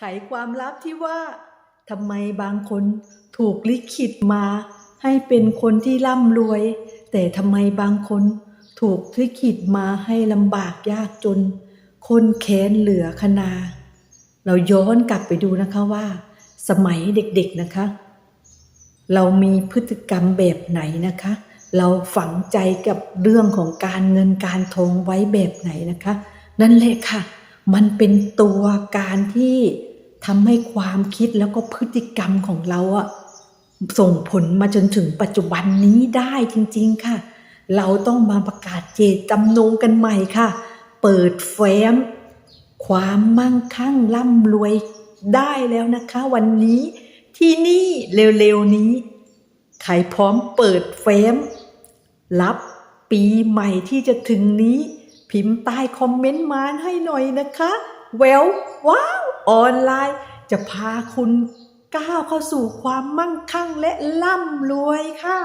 ไขความลับที่ว่าทำไมบางคนถูกลิขิตมา ให้เป็นคนที่ร่ำรวย แต่ทำไมบางคนถูกลิขิตมาให้ลำบากยากจน คนแค้นเหลือขนา เราย้อนกลับไปดูนะคะว่า สมัยเด็กๆนะคะ เรามีพฤติกรรมแบบไหนนะคะ เราฝังใจกับเรื่องของการเงินการทองไว้แบบไหนนะคะ นั่นแหละค่ะ มันเป็นตัวการที่ ทำให้ความคิดแล้วก็พฤติกรรมของเราอะส่งผลมาจนถึงปัจจุบันนี้ได้จริง ๆ ค่ะ เราต้องมาประกาศเจตจำนงกันใหม่ค่ะ เปิดแฟ้ม ความมั่งคั่งร่ำรวยได้แล้วนะคะ วันนี้ที่นี่เร็วๆนี้ใครพร้อมเปิดเฟมรับปีใหม่ที่จะถึงนี้ พิมพ์ใต้คอมเมนต์มาให้หน่อยนะคะ แววว้าว ออนไลน์ จะพาคุณก้าวเข้าสู่ความมั่งคั่งและร่ำรวยค่ะ